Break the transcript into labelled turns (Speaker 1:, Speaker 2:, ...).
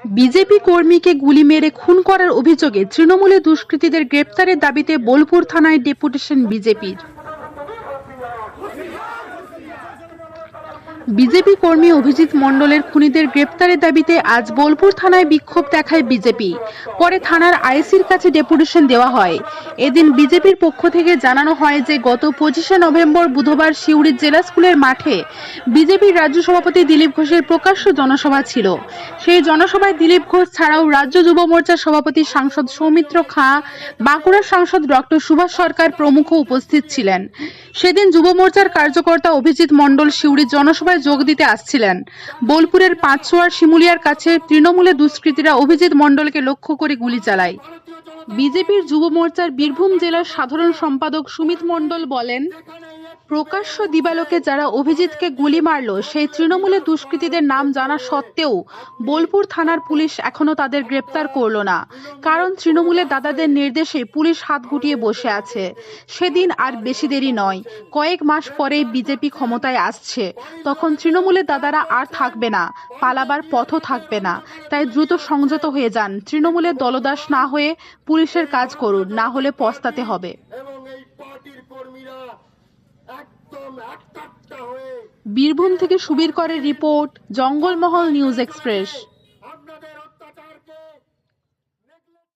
Speaker 1: BJP কর্মীকে গুলি মেরে খুন করার অভিযোগে তৃণমূলে দুষ্কৃতীদের গ্রেপ্তারের দাবিতে বোলপুর থানায় ডেপুটেশন বিজেপির। বিজেপি কর্মী অভিজিৎ মণ্ডলের খুনিদের গ্রেপ্তারের দাবিতে আজ বোলপুর থানায় বিক্ষোভ দেখায় বিজেপি। পরে থানার আইসির কাছে ডেপুটেশন দেওয়া হয়। এদিন বিজেপির পক্ষ থেকে জানানো হয় যে, গত পঁচিশে নভেম্বর বুধবার সিউড়ি জেলা স্কুলের মাঠে বিজেপির রাজ্য সভাপতি দিলীপ ঘোষের প্রকাশ্য জনসভা ছিল। সেই জনসভায় দিলীপ ঘোষ ছাড়াও রাজ্য যুব মোর্চার সভাপতি সাংসদ সৌমিত্র খাঁ বাঁকুড়ার সাংসদ ডক্টর সুভাষ সরকার প্রমুখ উপস্থিত ছিলেন। সেদিন যুব মোর্চার কার্যকর্তা অভিজিৎ মণ্ডল সিউড়ির জনসভায় যোগ দিতে আসছিলেন। বোলপুরের পাঁচশোয়ার শিমুলিয়ার কাছে তৃণমূলে দুষ্কৃতীরা অভিজিৎ মণ্ডলকে লক্ষ্য করে গুলি চালায়। বিজেপির যুব মোর্চার বীরভূম জেলার সাধারণ সম্পাদক সুমিত মণ্ডল বলেন প্রকাশ্য দিবালোকে যারা অভিজিৎকে গুলি মারল, সেই তৃণমূলের দুষ্কৃতীদের নাম জানা সত্ত্বেও বোলপুর থানার পুলিশ এখনও তাদের গ্রেপ্তার করল না। কারণ তৃণমূলের দাদাদের নির্দেশে পুলিশ হাত গুটিয়ে বসে আছে। সেদিন আর বেশি দেরি নয়। কয়েক মাস পরেই বিজেপি ক্ষমতায় আসছে। তখন তৃণমূলের দাদারা আর থাকবে না, পালাবার পথও থাকবে না। তাই দ্রুত সংযত হয়ে যান। তৃণমূলের দলদাস না হয়ে পুলিশের কাজ করুন, না হলে পস্তাতে হবে।
Speaker 2: এবং এই পার্টির কর্মীরা
Speaker 1: বীরভূম থেকে সুবীর করের রিপোর্ট জঙ্গলমহল নিউজ এক্সপ্রেস।